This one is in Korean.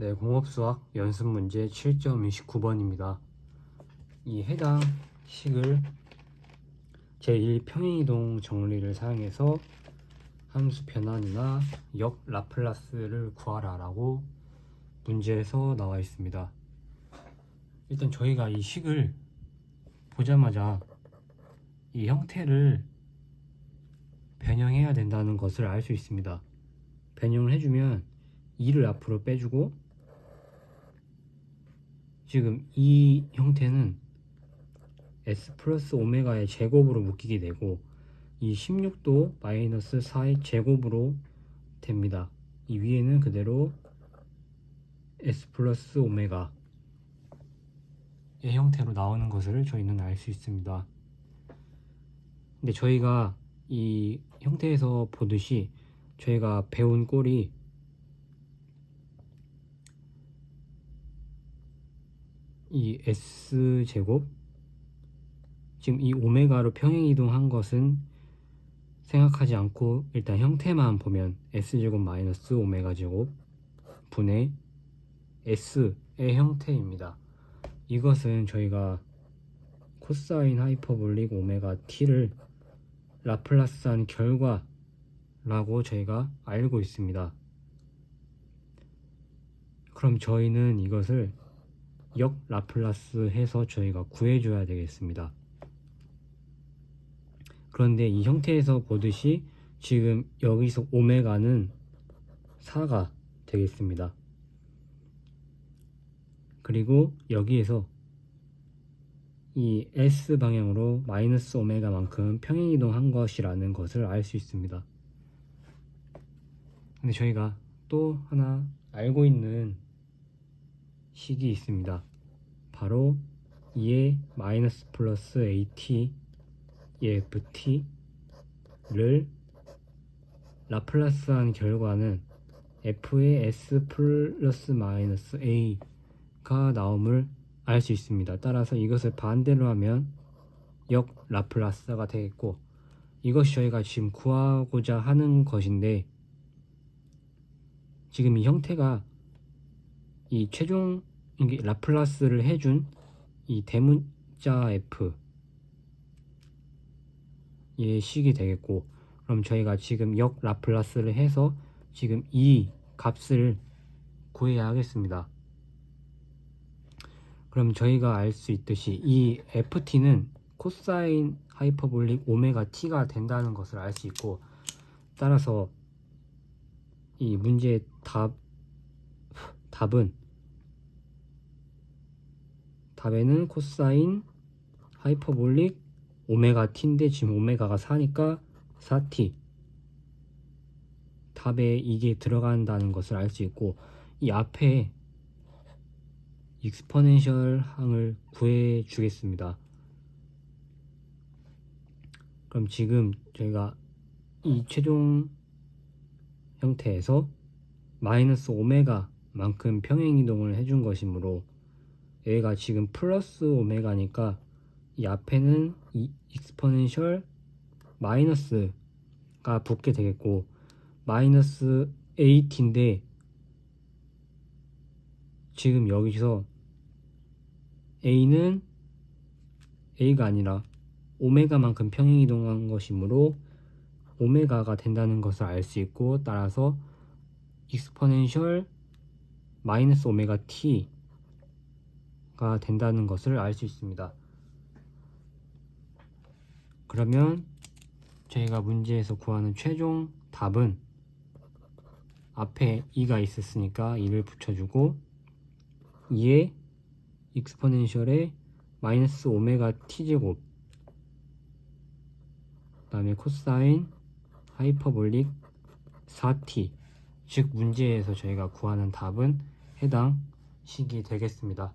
네, 공업수학 연습 문제 7.29번입니다. 이 해당 식을 제1평행이동 정리를 사용해서 함수 변환이나 역 라플라스를 구하라 라고 문제에서 나와 있습니다. 일단 저희가 이 식을 보자마자 이 형태를 변형해야 된다는 것을 알 수 있습니다. 변형을 해주면 2를 앞으로 빼주고 지금 이 형태는 s 플러스 오메가의 제곱으로 묶이게 되고 이 16도 마이너스 4의 제곱으로 됩니다. 이 위에는 그대로 s 플러스 오메가의 형태로 나오는 것을 저희는 알 수 있습니다. 근데 저희가 이 형태에서 보듯이 저희가 배운 꼴이 이 s 제곱 지금 이 오메가로 평행 이동한 것은 생각하지 않고 일단 형태만 보면 s 제곱 마이너스 오메가 제곱 분의 s의 형태입니다. 이것은 저희가 코사인 하이퍼볼릭 오메가 t를 라플라스한 결과라고 저희가 알고 있습니다. 그럼 저희는 이것을 역 라플라스 해서 저희가 구해줘야 되겠습니다. 그런데 이 형태에서 보듯이 지금 여기서 오메가는 4가 되겠습니다. 그리고 여기에서 이 S 방향으로 마이너스 오메가만큼 평행이동한 것이라는 것을 알 수 있습니다. 근데 저희가 또 하나 알고 있는 식이 있습니다. 바로 2의 마이너스 플러스 AT 의 FT를 라플라스한 결과는 F의 S 플러스 마이너스 A가 나옴을 알 수 있습니다. 따라서 이것을 반대로 하면 역 라플라스가 되겠고 이것이 저희가 지금 구하고자 하는 것인데 지금 이 형태가 이 최종 이게 라플라스를 해준 이 대문자 F 의 식이 되겠고 그럼 저희가 지금 역 라플라스를 해서 지금 이 값을 구해야 하겠습니다. 그럼 저희가 알 수 있듯이 이 ft는 코사인 하이퍼볼릭 오메가 t가 된다는 것을 알 수 있고 따라서 이 문제의 답 답은 답에는 코사인 하이퍼볼릭 오메가 t인데 지금 오메가가 4니까 4t 답에 이게 들어간다는 것을 알 수 있고 이 앞에 익스포넨셜 항을 구해 주겠습니다. 그럼 지금 저희가 이 최종 형태에서 마이너스 오메가만큼 평행 이동을 해준 것이므로 얘가 지금 플러스 오메가니까 이 앞에는 이 익스포넨셜 마이너스가 붙게 되겠고 마이너스 8인데 지금 여기서 a는 a가 아니라 오메가만큼 평행 이동한 것이므로 오메가가 된다는 것을 알 수 있고 따라서 익스포넨셜 마이너스 오메가 t 가 된다는 것을 알 수 있습니다. 그러면 저희가 문제에서 구하는 최종 답은 앞에 2가 있었으니까 2를 붙여주고 2의 익스포넨셜의 마이너스 오메가 t제곱 그 다음에 코사인 하이퍼볼릭 4t 즉 문제에서 저희가 구하는 답은 해당 식이 되겠습니다.